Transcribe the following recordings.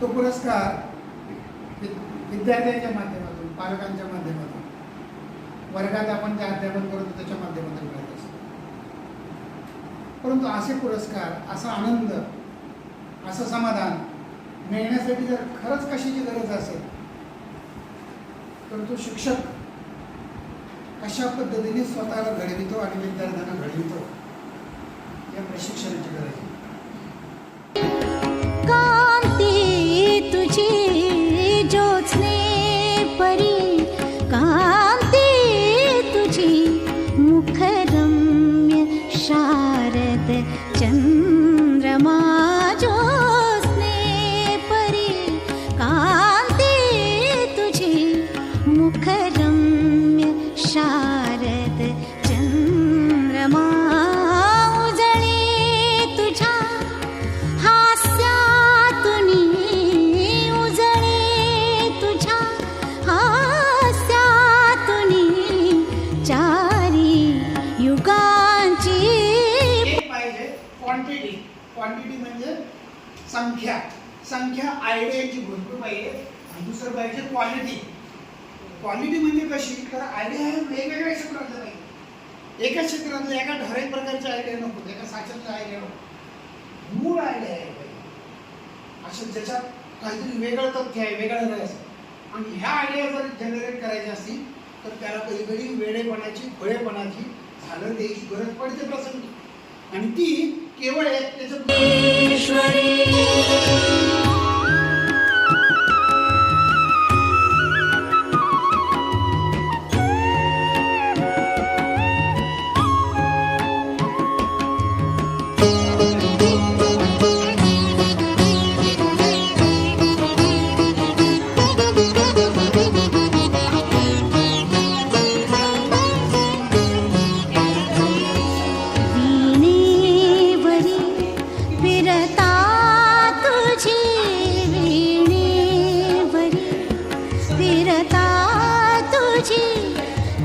तो पुरस्कार वि- विद्यार्थ्यांच्या माध्यमातून पालकांच्या माध्यमातून वर्गात आपण जे अध्यापन करतो त्याच्या माध्यमातून मिळत असतो. परंतु असे पुरस्कार असा आनंद असं समाधान मिळण्यासाठी जर खरंच कशाची गरज असेल तर तो शिक्षक अशा पद्धतीने स्वतःला घडवितो आणि विद्यार्थ्यांना घडवितो या प्रशिक्षणाची गरज आहे. मुखरम्य क्वांटिटी म्हणजे संख्या. संख्या आयडियाची भरपूर पाहिजे आणि दुसरं पाहिजे क्वालिटी क्वालिटी म्हणजे कशी? तर आयडिया हे वेगवेगळ्या क्षेत्रातले पाहिजे एका क्षेत्रातलं एका ठराविक प्रकारच्या आयडिया नको एका साच्यातल्या आयडिया नको. मूळ आयडिया आहे पाहिजे असं ज्याच्यात काहीतरी वेगळं तथ्य आहे वेगळं रस आणि ह्या आयडिया जर जनरेट करायच्या असतील तर त्याला कधी कधी वेडेपणाची फळेपणाची झालं द्यायची गरज पडते प्रसंगी आणि ती केवळ त्याचं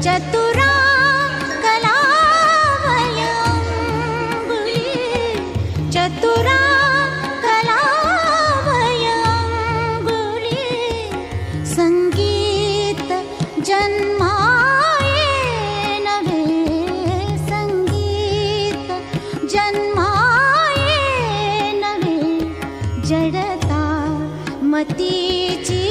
चतुरा कलावयंगुली चतुरा कलावयंगुली संगीत जन्माये नवे संगीत जन्माये नवे जडता मतीची